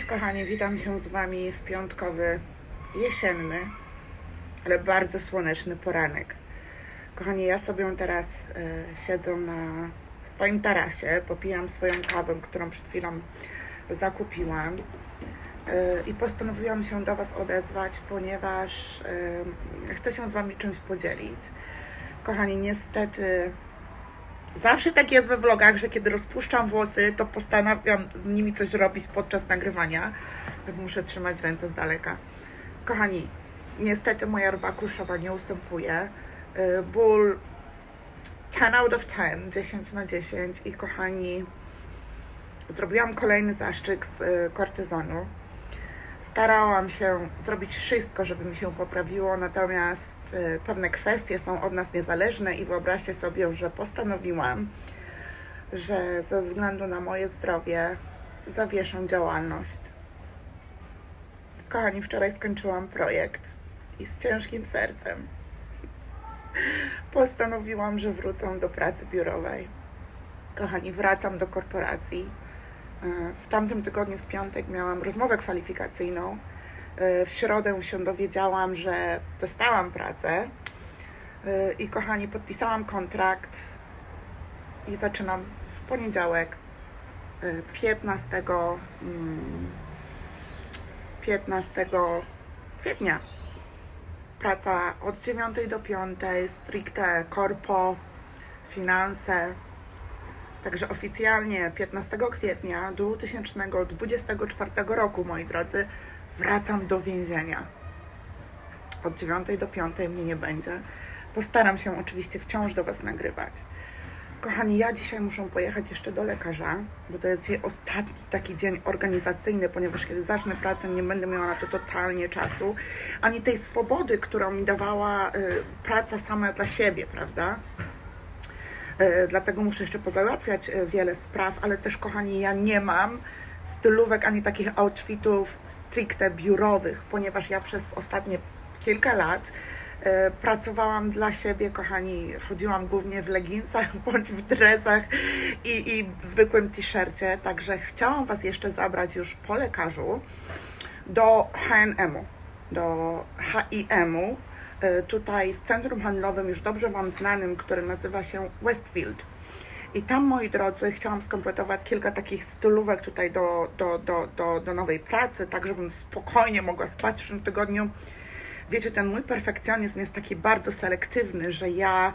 Kochani, witam się z Wami w piątkowy, jesienny, ale bardzo słoneczny poranek. Kochani, ja sobie teraz e, siedzę na swoim tarasie, popijam swoją kawę, którą przed chwilą zakupiłam e, i postanowiłam się do Was odezwać, ponieważ e, chcę się z Wami czymś podzielić. Kochani, niestety Zawsze tak jest we vlogach, że kiedy rozpuszczam włosy, to postanawiam z nimi coś robić podczas nagrywania, więc muszę trzymać ręce z daleka. Kochani, niestety moja rwa kruszowa nie ustępuje. Y, Ból 10 out of 10, 10 na 10 i kochani, zrobiłam kolejny zaszczyk z y, kortyzonu. Starałam się zrobić wszystko, żeby mi się poprawiło, natomiast y, pewne kwestie są od nas niezależne i wyobraźcie sobie, że postanowiłam, że ze względu na moje zdrowie zawieszę działalność. Kochani, wczoraj skończyłam projekt i z ciężkim sercem postanowiłam, że wrócę do pracy biurowej. Kochani, wracam do korporacji. E, W tamtym tygodniu, w piątek, miałam rozmowę kwalifikacyjną. E, W środę się dowiedziałam, że dostałam pracę. E, I kochani, podpisałam kontrakt i zaczynam w poniedziałek e, 15, mm, 15 kwietnia. Praca od 9 do 5, stricte korpo, finanse, Także oficjalnie 15 kwietnia 2024 roku, moi drodzy, wracam do więzienia. Od 9 do 5 mnie nie będzie. Postaram się oczywiście wciąż do Was nagrywać. Kochani, ja dzisiaj muszę pojechać jeszcze do lekarza, bo to jest dzisiaj ostatni taki dzień organizacyjny, ponieważ kiedy zacznę pracę, nie będę miała na to totalnie czasu, ani tej swobody, którą mi dawała y, praca sama dla siebie, prawda? E, dlatego muszę jeszcze pozałatwiać e, wiele spraw, ale też, kochani, ja nie mam stylówek ani takich outfitów stricte biurowych, ponieważ ja przez ostatnie kilka lat e, pracowałam dla siebie, kochani, chodziłam głównie w leginsach bądź w dresach i, i zwykłym t-shircie, także chciałam Was jeszcze zabrać już po lekarzu do H&M-u, do HIM-u, tutaj w centrum handlowym, już dobrze Wam znanym, który nazywa się Westfield. I tam, moi drodzy, chciałam skompletować kilka takich stylówek tutaj do, do, do, do, do nowej pracy, tak żebym spokojnie mogła spać w tym tygodniu. Wiecie, ten mój perfekcjonizm jest taki bardzo selektywny, że ja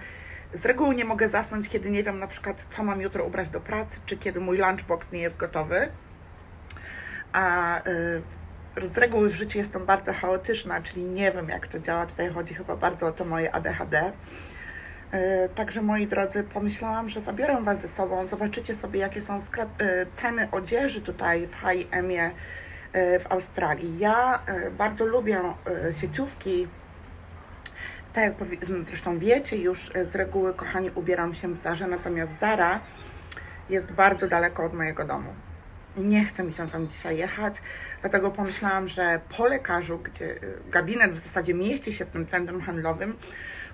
z reguły nie mogę zasnąć, kiedy nie wiem na przykład, co mam jutro ubrać do pracy, czy kiedy mój lunchbox nie jest gotowy. A y, z reguły w życiu jestem bardzo chaotyczna, czyli nie wiem jak to działa. Tutaj chodzi chyba bardzo o to moje ADHD. E, Także moi drodzy, pomyślałam, że zabiorę Was ze sobą. Zobaczycie sobie, jakie są e, ceny odzieży tutaj w H&M-ie e, w Australii. Ja bardzo lubię sieciówki. Tak jak zresztą wiecie już, z reguły, kochani, ubieram się w Zarze, natomiast Zara jest bardzo daleko od mojego domu. Nie chce mi się tam dzisiaj jechać, dlatego pomyślałam, że po lekarzu, gdzie y, gabinet w zasadzie mieści się w tym centrum handlowym,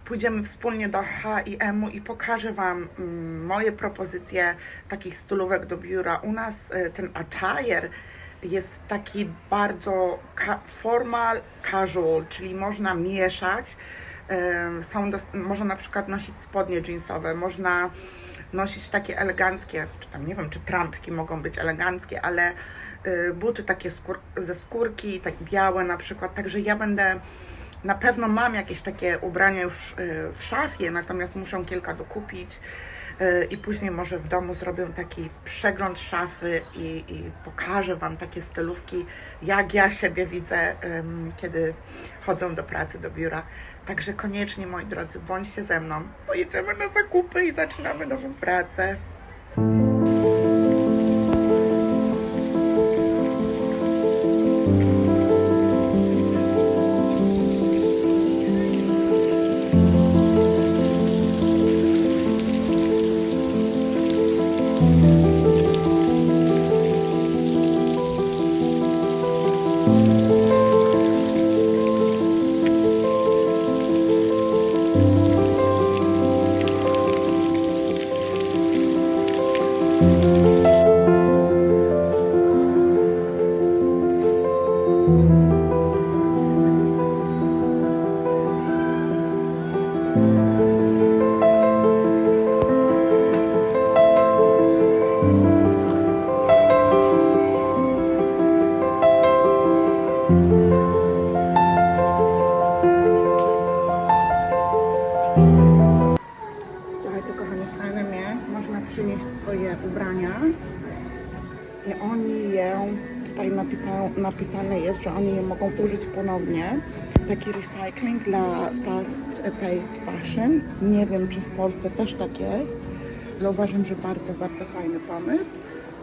pójdziemy wspólnie do H&M-u i pokażę Wam mm, moje propozycje takich stylówek do biura. U nas y, ten attire jest taki bardzo formal, casual, czyli można mieszać. Ym, Są można na przykład nosić spodnie jeansowe, można nosić takie eleganckie, czy tam nie wiem, czy trampki mogą być eleganckie, ale y, buty takie skór- ze skórki, tak białe na przykład. Także ja będę, na pewno mam jakieś takie ubrania już y, w szafie, natomiast muszę kilka dokupić. y, I później może w domu zrobię taki przegląd szafy i, i pokażę Wam takie stylówki, jak ja siebie widzę, kiedy chodzę do pracy, do biura. Także koniecznie, moi drodzy, bądźcie ze mną. Pojedziemy na zakupy i zaczynamy nową pracę. Taki recycling dla fast-paced fashion. Nie wiem, czy w Polsce też tak jest, ale uważam, że bardzo, bardzo fajny pomysł.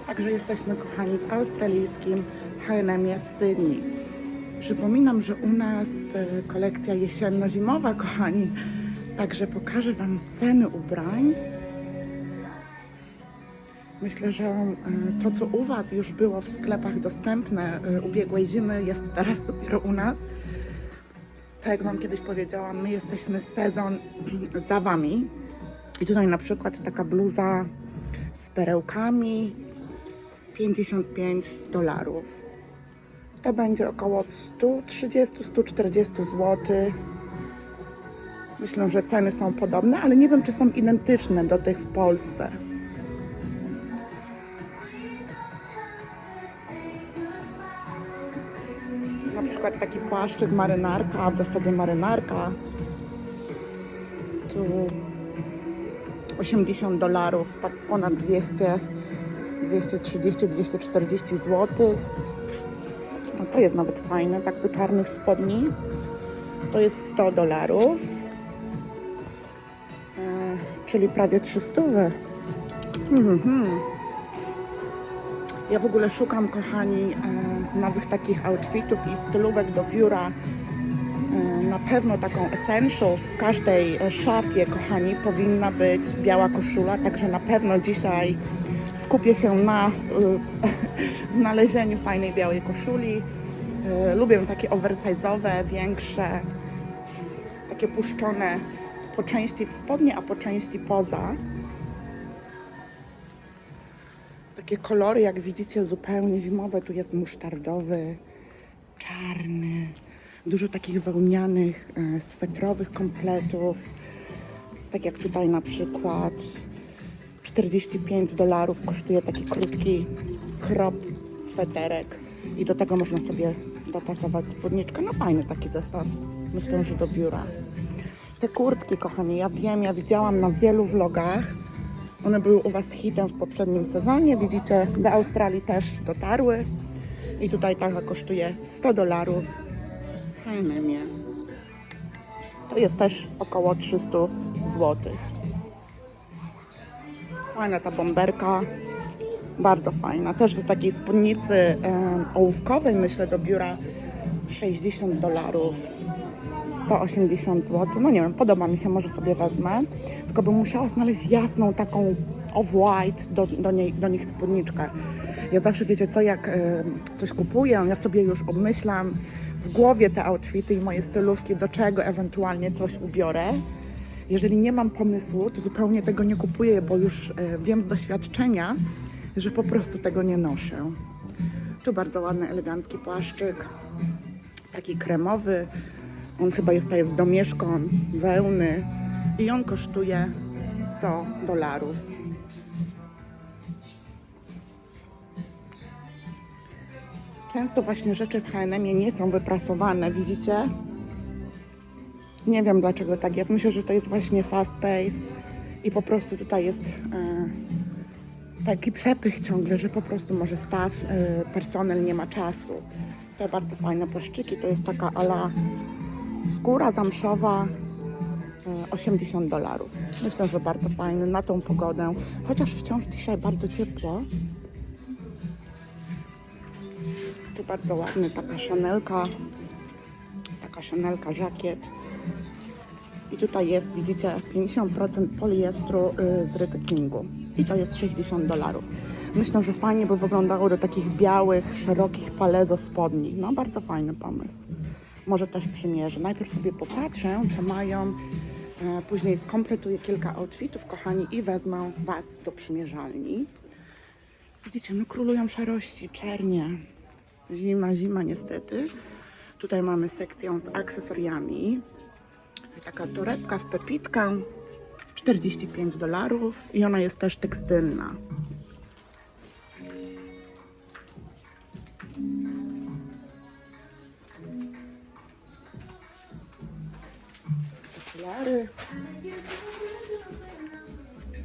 Także jesteśmy, kochani, w australijskim H&M w Sydney. Przypominam, że u nas e, kolekcja jesienno-zimowa, kochani. Także pokażę Wam ceny ubrań. Myślę, że e, to, co u Was już było w sklepach dostępne e, ubiegłej zimy, jest teraz dopiero u nas. Tak jak Wam kiedyś powiedziałam, my jesteśmy sezon za Wami. I tutaj na przykład taka bluza z perełkami 55 dolarów. To będzie około 130-140 zł. Myślę, że ceny są podobne, ale nie wiem, czy są identyczne do tych w Polsce. Przykład taki płaszczyk marynarka, w zasadzie marynarka. Tu 80 dolarów, tak ponad 200, 230-240 zł. No to jest nawet fajne, tak do czarnych spodni. To jest 100 dolarów, e, czyli prawie 300. Mhm. Ja w ogóle szukam, kochani, e, nowych takich outfitów i stylówek do biura. E, Na pewno taką essentials w każdej szafie, kochani, powinna być biała koszula, także na pewno dzisiaj skupię się na e, znalezieniu fajnej białej koszuli. E, Lubię takie oversize'owe, większe, takie puszczone po części w spodnie, a po części poza. Takie kolory, jak widzicie, zupełnie zimowe. Tu jest musztardowy, czarny, dużo takich wełnianych, e, swetrowych kompletów. Tak jak tutaj na przykład 45 dolarów kosztuje taki krótki krop sweterek i do tego można sobie dopasować spódniczkę. No fajny taki zestaw, myślę, że do biura. Te kurtki, kochani, ja wiem, ja widziałam na wielu vlogach. One były u Was hitem w poprzednim sezonie. Widzicie, do Australii też dotarły. I tutaj taka kosztuje 100 dolarów w H&M. To jest też około 300 zł. Fajna ta bomberka. Bardzo fajna. Też do takiej spódnicy em, ołówkowej, myślę, do biura 60 dolarów. 180 zł. No nie wiem, podoba mi się, może sobie wezmę. Tylko bym musiała znaleźć jasną taką off-white do, do, niej, do nich spódniczkę. Ja zawsze wiecie co, jak e, coś kupuję, ja sobie już obmyślam w głowie te outfity i moje stylówki, do czego ewentualnie coś ubiorę. Jeżeli nie mam pomysłu, to zupełnie tego nie kupuję, bo już e, wiem z doświadczenia, że po prostu tego nie noszę. Tu bardzo ładny, elegancki płaszczyk, taki kremowy. On chyba jest, jest domieszkon wełny i on kosztuje 100 dolarów. Często właśnie rzeczy w H&M nie są wyprasowane, widzicie? Nie wiem dlaczego tak jest. Myślę, że to jest właśnie fast pace i po prostu tutaj jest e, taki przepych ciągle, że po prostu może staw, e, personel nie ma czasu. Te bardzo fajne płaszczyki, to jest taka ala skóra zamszowa, e, 80 dolarów. Myślę, że bardzo fajny na tą pogodę, chociaż wciąż dzisiaj bardzo ciepło. Tu bardzo ładny, taka szanelka, taka szanelka, żakiet. I tutaj jest, widzicie, 50% poliestru y, z recyklingu. I to jest 60 dolarów. Myślę, że fajnie by wyglądało do takich białych, szerokich palezo spodni. No, bardzo fajny pomysł. Może też przymierzę. Najpierw sobie popatrzę, co mają. E, Później skompletuję kilka outfitów, kochani, i wezmę Was do przymierzalni. Widzicie, no królują szarości, czernie. Zima, zima niestety. Tutaj mamy sekcję z akcesoriami. Taka torebka w pepitkę 45 dolarów i ona jest też tekstylna.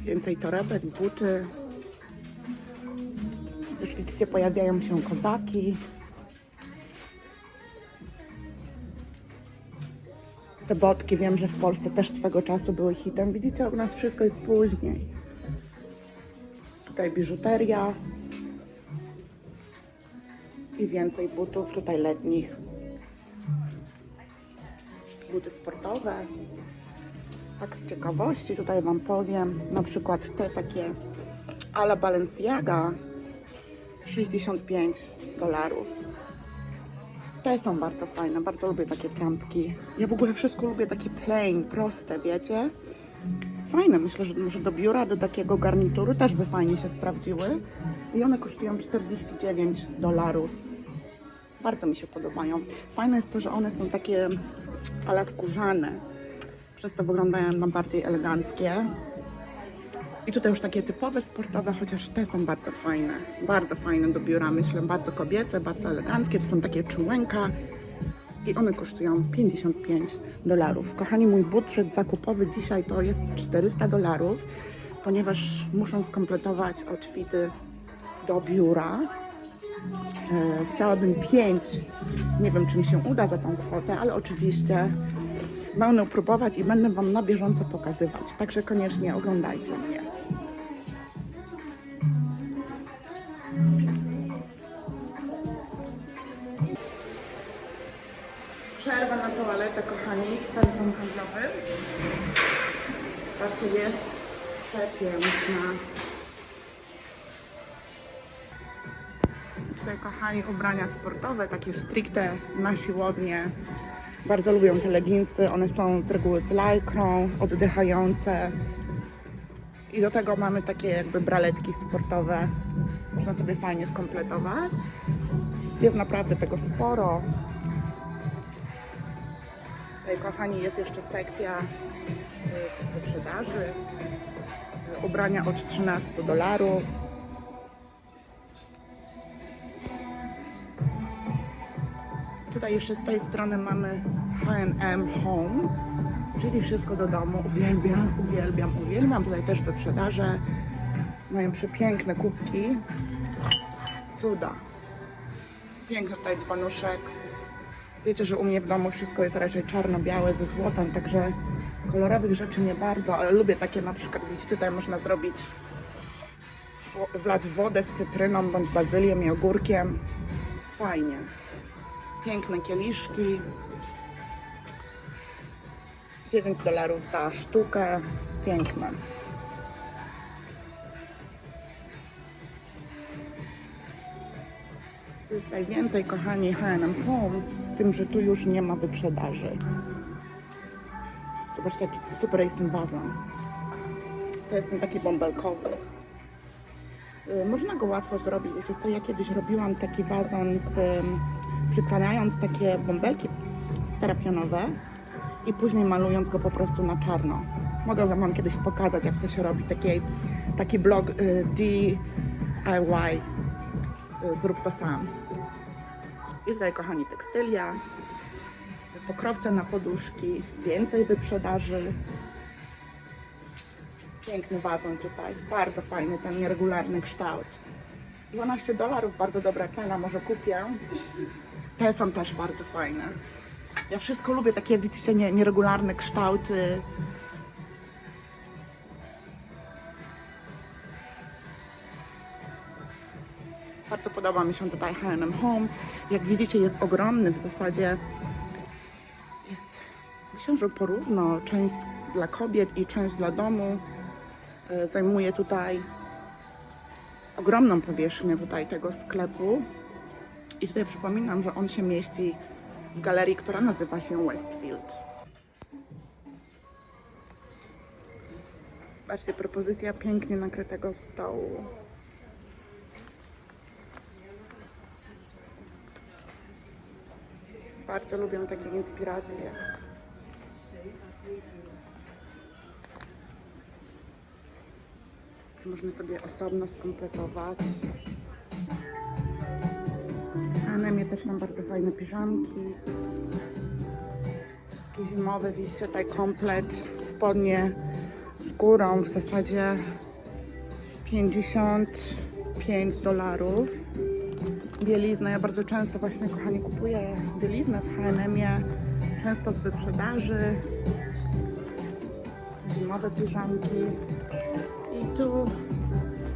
Więcej torebek, buty. Już widzicie, pojawiają się kozaki. Te botki wiem, że w Polsce też swego czasu były hitem. Widzicie, u nas wszystko jest później. Tutaj biżuteria. I więcej butów, tutaj letnich. Buty sportowe. Tak z ciekawości tutaj Wam powiem, na przykład te takie ala Balenciaga 65 dolarów. Te są bardzo fajne, bardzo lubię takie trampki. Ja w ogóle wszystko lubię takie plain, proste, wiecie? Fajne, myślę, że może do biura, do takiego garnituru też by fajnie się sprawdziły. I one kosztują 49 dolarów. Bardzo mi się podobają. Fajne jest to, że one są takie ale skórzane. Przez to wyglądają na bardziej eleganckie. I tutaj już takie typowe sportowe, chociaż te są bardzo fajne. Bardzo fajne do biura, myślę. Bardzo kobiece, bardzo eleganckie. To są takie czułenka. I one kosztują 55 dolarów. Kochani, mój budżet zakupowy dzisiaj to jest 400 dolarów, ponieważ muszę skompletować outfity do biura. E, Chciałabym 5. Nie wiem, czy mi się uda za tą kwotę, ale oczywiście będę próbować i będę Wam na bieżąco pokazywać. Także koniecznie oglądajcie mnie. Przerwa na toaletę, kochani, w centrum handlowym. Zobaczcie, jest przepiękna. Tutaj, kochani, ubrania sportowe, takie stricte na siłownię. Bardzo lubią te leginsy. One są z reguły z lajkrą, oddychające. I do tego mamy takie jakby braletki sportowe. Można sobie fajnie skompletować. Jest naprawdę tego sporo. Tutaj, kochani, jest jeszcze sekcja y, wyprzedaży. Y, Ubrania od 13 dolarów. Tutaj jeszcze z tej strony mamy H&M Home, czyli wszystko do domu. Uwielbiam, uwielbiam, uwielbiam. Tutaj też wyprzedaże. Mają przepiękne kubki. Cuda. Piękny tutaj panuszek. Wiecie, że u mnie w domu wszystko jest raczej czarno-białe ze złotem, także kolorowych rzeczy nie bardzo, ale lubię takie na przykład, widzicie, tutaj można zrobić wlać wodę z cytryną bądź bazylią i ogórkiem. Fajnie. Piękne kieliszki. 9 dolarów za sztukę. Piękne. Tutaj więcej, kochani, H&M Home, z tym, że tu już nie ma wyprzedaży. Zobaczcie, jaki super jest ten wazon. To jest ten taki bąbelkowy. Y, Można go łatwo zrobić. Wiecie co, ja kiedyś robiłam taki wazon z, przykładając takie bąbelki sterapianowe i później malując go po prostu na czarno. Mogę Wam kiedyś pokazać, jak to się robi. Taki, taki blog y, DIY, y, zrób to sam. I tutaj, kochani, tekstylia, pokrowce na poduszki, więcej wyprzedaży. Piękny wazon tutaj, bardzo fajny ten nieregularny kształt. 12 dolarów, bardzo dobra cena, może kupię. Te są też bardzo fajne. Ja wszystko lubię, takie widzicie, nie, nieregularne kształty. Bardzo podoba mi się tutaj H&M Home. Jak widzicie jest ogromny w zasadzie. Jest, myślę, że porówno część dla kobiet i część dla domu. E, Zajmuje tutaj ogromną powierzchnię tutaj tego sklepu. I tutaj przypominam, że on się mieści w galerii, która nazywa się Westfield. Zobaczcie, propozycja pięknie nakrytego stołu. Bardzo lubię takie inspiracje. Można sobie osobno skompletować. A na mnie też mam bardzo fajne piżamki. Takie zimowe, widzicie tutaj komplet, spodnie z górą w zasadzie 55 dolarów. Bieliznę, ja bardzo często właśnie, kochani, kupuję bieliznę w H&M-ie, często z wyprzedaży. Zimowe piżamki. I tu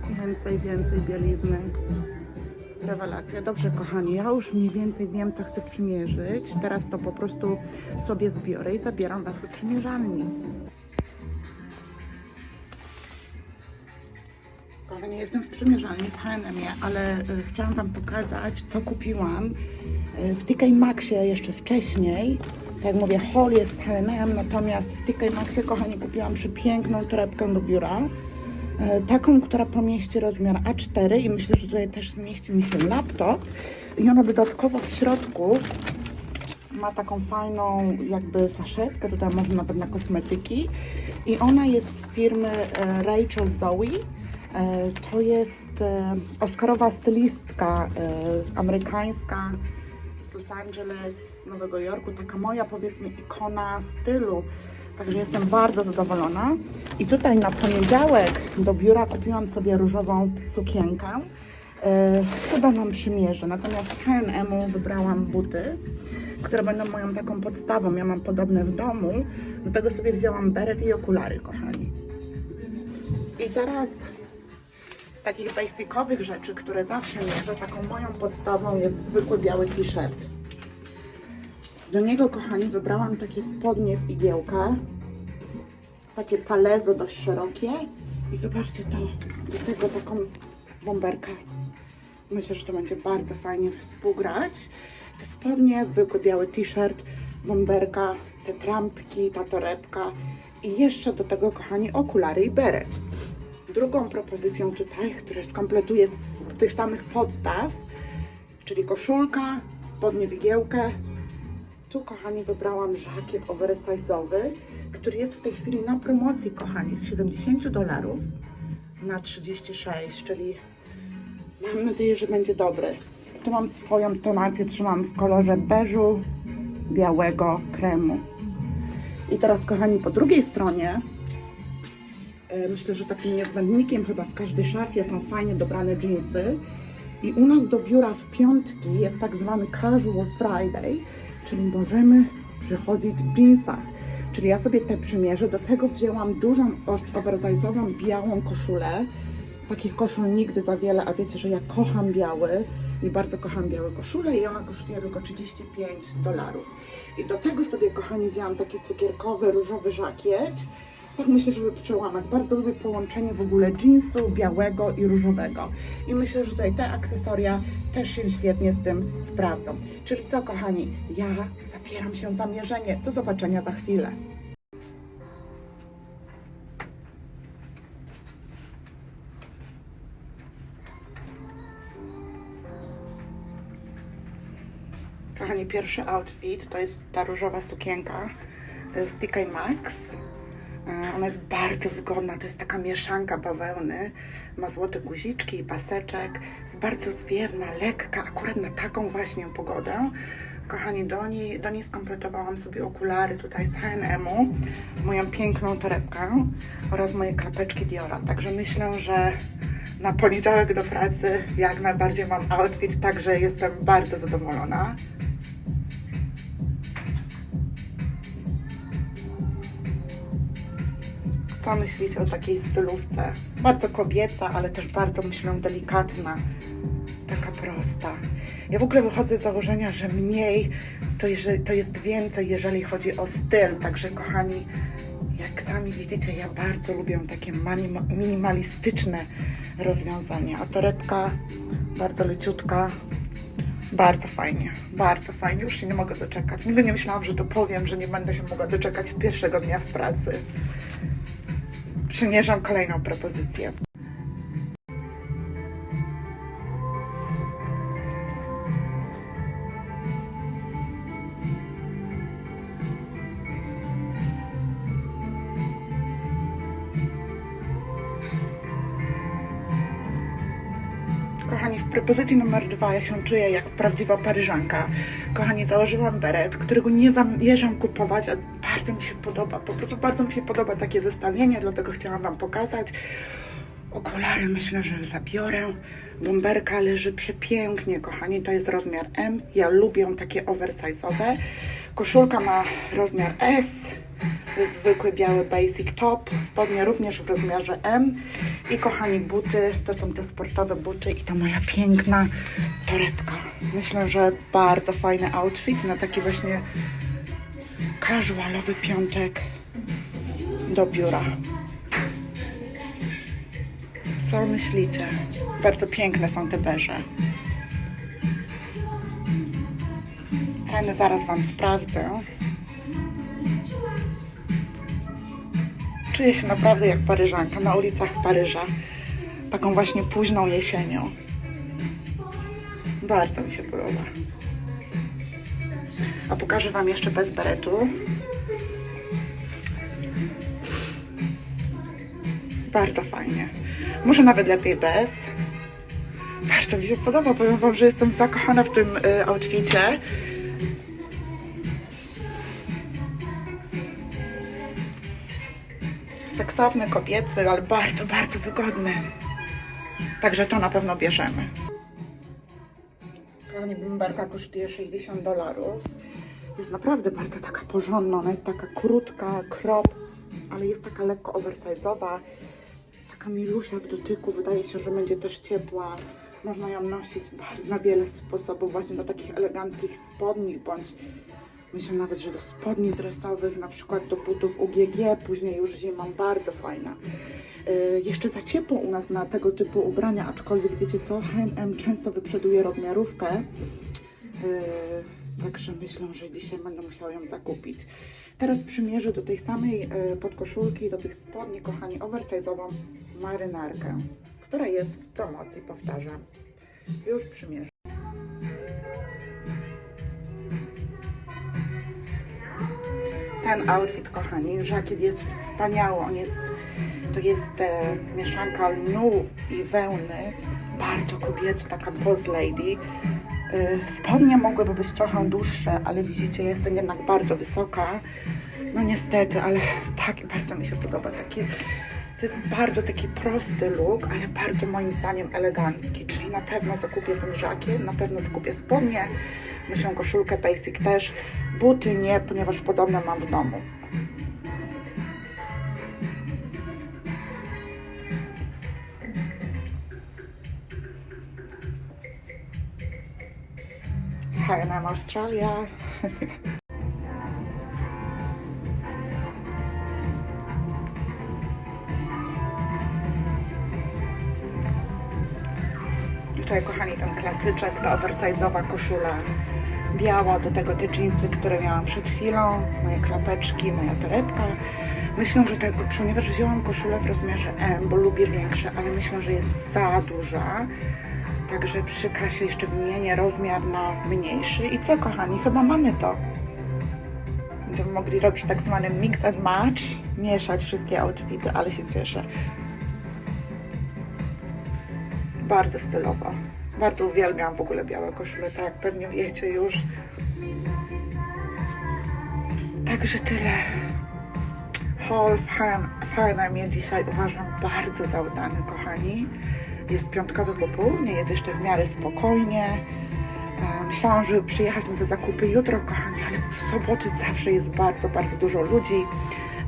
więcej, więcej bielizny. Rewelacja. Dobrze, kochani, ja już mniej więcej wiem, co chcę przymierzyć. Teraz to po prostu sobie zbiorę i zabieram Was do przymierzalni. Kochani, jestem w przymierzalni w H&M-ie, ale y, chciałam Wam pokazać, co kupiłam y, w TK Maxie jeszcze wcześniej. Tak jak mówię, haul jest H&M, natomiast w TK Maxie, kochani, kupiłam przepiękną torebkę do biura. E, taką, która pomieści rozmiar A4 i myślę, że tutaj też zmieści mi się laptop. I ona dodatkowo w środku ma taką fajną jakby saszetkę, tutaj można nawet na kosmetyki i ona jest firmy e, Rachel Zoe. E, To jest Oscarowa stylistka amerykańska z Los Angeles, z Nowego Jorku, taka moja powiedzmy ikona stylu. Także jestem bardzo zadowolona. I tutaj na poniedziałek do biura kupiłam sobie różową sukienkę. E, chyba mam przymierze, natomiast z H&M-u wybrałam buty, które będą moją taką podstawą. Ja mam podobne w domu. Do tego sobie wzięłam beret i okulary, kochani. I teraz z takich basicowych rzeczy, które zawsze mierzę, taką moją podstawą jest zwykły biały t-shirt. Do niego, kochani, wybrałam takie spodnie w igiełkę. Takie palezo dość szerokie. I zobaczcie to, do tego taką bomberkę. Myślę, że to będzie bardzo fajnie współgrać. Te spodnie, zwykły biały t-shirt, bomberka, te trampki, ta torebka i jeszcze do tego, kochani, okulary i beret. Drugą propozycją tutaj, która skompletuje z tych samych podstaw, czyli koszulka, spodnie w igiełkę. Tu, kochani, wybrałam żakiet oversize'owy, który jest w tej chwili na promocji, kochani, z 70 dolarów na 36, czyli mam nadzieję, że będzie dobry. Tu mam swoją tonację, trzymam w kolorze beżu, białego kremu. I teraz, kochani, po drugiej stronie E, Myślę, że takim niezbędnikiem chyba w każdej szafie są fajnie dobrane jeansy. I u nas do biura w piątki jest tak zwany Casual Friday, czyli możemy przychodzić w jeansach. Czyli ja sobie te przymierzę. Do tego wzięłam dużą oversize'ową białą koszulę. Takich koszul nigdy za wiele, a wiecie, że ja kocham biały i bardzo kocham białe koszule i ona kosztuje tylko 35 dolarów. I do tego sobie, kochani, wzięłam taki cukierkowy, różowy żakiet. Tak myślę, żeby przełamać. Bardzo lubię połączenie w ogóle jeansu białego i różowego. I myślę, że tutaj te akcesoria też się świetnie z tym sprawdzą. Czyli co, kochani, ja zabieram się za mierzenie. Do zobaczenia za chwilę. Kochani, pierwszy outfit to jest ta różowa sukienka z TK Maxx. E, Ona jest bardzo wygodna, to jest taka mieszanka bawełny, ma złote guziczki i paseczek, jest bardzo zwiewna, lekka, akurat na taką właśnie pogodę. Kochani, do niej, do niej skompletowałam sobie okulary tutaj z H&M-u, moją piękną torebkę oraz moje klapeczki Diora. Także myślę, że na poniedziałek do pracy jak najbardziej mam outfit, także jestem bardzo zadowolona. Co myślicie o takiej stylówce? Bardzo kobieca, ale też bardzo myślę delikatna. Taka prosta. Ja w ogóle wychodzę z założenia, że mniej to, jeże- to jest więcej, jeżeli chodzi o styl. Także kochani, jak sami widzicie, ja bardzo lubię takie minimalistyczne rozwiązania. A torebka bardzo leciutka. Bardzo fajnie, bardzo fajnie. Już się nie mogę doczekać. Nigdy nie myślałam, że to powiem, że nie będę się mogła doczekać pierwszego dnia w pracy przymierzam kolejną propozycję. Kochani, w propozycji numer dwa ja się czuję jak prawdziwa paryżanka. Kochani, założyłam beret, którego nie zamierzam kupować, a bardzo mi się podoba. Po prostu bardzo mi się podoba takie zestawienie, dlatego chciałam Wam pokazać. Okulary myślę, że zabiorę. Bomberka leży przepięknie, kochani. To jest rozmiar M. Ja lubię takie oversize'owe. Koszulka ma rozmiar S. Zwykły biały basic top. Spodnie również w rozmiarze M. I kochani, buty. To są te sportowe buty i to moja piękna torebka. Myślę, że bardzo fajny outfit na taki właśnie casualowy piątek do biura. Co myślicie? Bardzo piękne są te beże. Ceny zaraz Wam sprawdzę. Czuję się naprawdę jak Paryżanka na ulicach Paryża. Taką właśnie późną jesienią. Bardzo mi się podoba. A pokażę Wam jeszcze bez beretu. Bardzo fajnie. Może nawet lepiej bez. Bardzo mi się podoba. Powiem Wam, że jestem zakochana w tym y, outficie. Seksowny, kobiecy, ale bardzo, bardzo wygodny. Także to na pewno bierzemy. Kochani, bimberka kosztuje 60 dolarów. Jest naprawdę bardzo taka porządna. Ona jest taka krótka, krop, ale jest taka lekko oversize'owa. Taka milusia w dotyku. Wydaje się, że będzie też ciepła. Można ją nosić na wiele sposobów, właśnie do takich eleganckich spodni, bądź myślę nawet, że do spodni dresowych, na przykład do butów UGG, później już zimą, bardzo fajna. Yy, jeszcze za ciepło u nas na tego typu ubrania, aczkolwiek wiecie co, H&M często wyprzeduje rozmiarówkę, Yy, także myślę, że dzisiaj będę musiała ją zakupić. Teraz przymierzę do tej samej yy, podkoszulki, do tych spodni, kochani, oversize'ową marynarkę, która jest w promocji, powtarzam. Już przymierzę. Ten outfit, kochani, żakiet jest wspaniały, on jest, to jest e, mieszanka lnu i wełny, bardzo kobiecy, taka boss lady. E, spodnie mogłyby być trochę dłuższe, ale widzicie, jestem jednak bardzo wysoka. No niestety, ale tak, bardzo mi się podoba. Takie, to jest bardzo taki prosty look, ale bardzo moim zdaniem elegancki. Czyli na pewno zakupię ten żakiet, na pewno zakupię spodnie, myślę koszulkę basic też. Buty nie, ponieważ podobne mam w domu. Australia. Tutaj, kochani, ten klasyczek, ta oversize'owa koszula biała, do tego te jeansy, które miałam przed chwilą, moje klapeczki, moja torebka. Myślę, że tego, ponieważ wzięłam koszulę w rozmiarze M, bo lubię większe, ale myślę, że jest za duża. Także przy kasie jeszcze wymienię rozmiar na mniejszy. I co, kochani, chyba mamy to. Będziemy mogli robić tak zwany mix and match, mieszać wszystkie outfity, ale się cieszę. Bardzo stylowo. Bardzo uwielbiam w ogóle białe koszule, tak pewnie wiecie już. Także tyle. Haul w H- w H&M dzisiaj uważam bardzo za udany, kochani. Jest piątkowe popołudnie, jest jeszcze w miarę spokojnie. E, Myślałam, żeby przyjechać na te zakupy jutro, kochani, ale w soboty zawsze jest bardzo, bardzo dużo ludzi.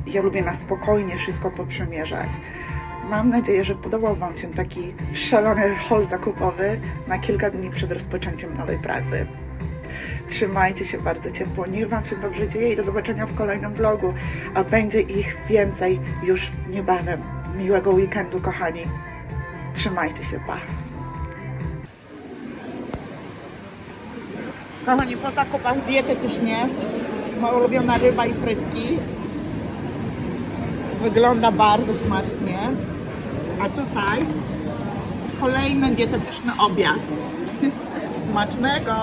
Ja lubię na spokojnie wszystko poprzemierzać. Mam nadzieję, że podobał Wam się taki szalony haul zakupowy na kilka dni przed rozpoczęciem nowej pracy. Trzymajcie się bardzo ciepło, niech Wam się dobrze dzieje i do zobaczenia w kolejnym vlogu, a będzie ich więcej już niebawem. Miłego weekendu, kochani. Trzymajcie się, pa. Kochani, po zakupach dietetycznie, moja ulubiona ryba i frytki. Wygląda bardzo smacznie. A tutaj kolejny dietetyczny obiad. Smacznego!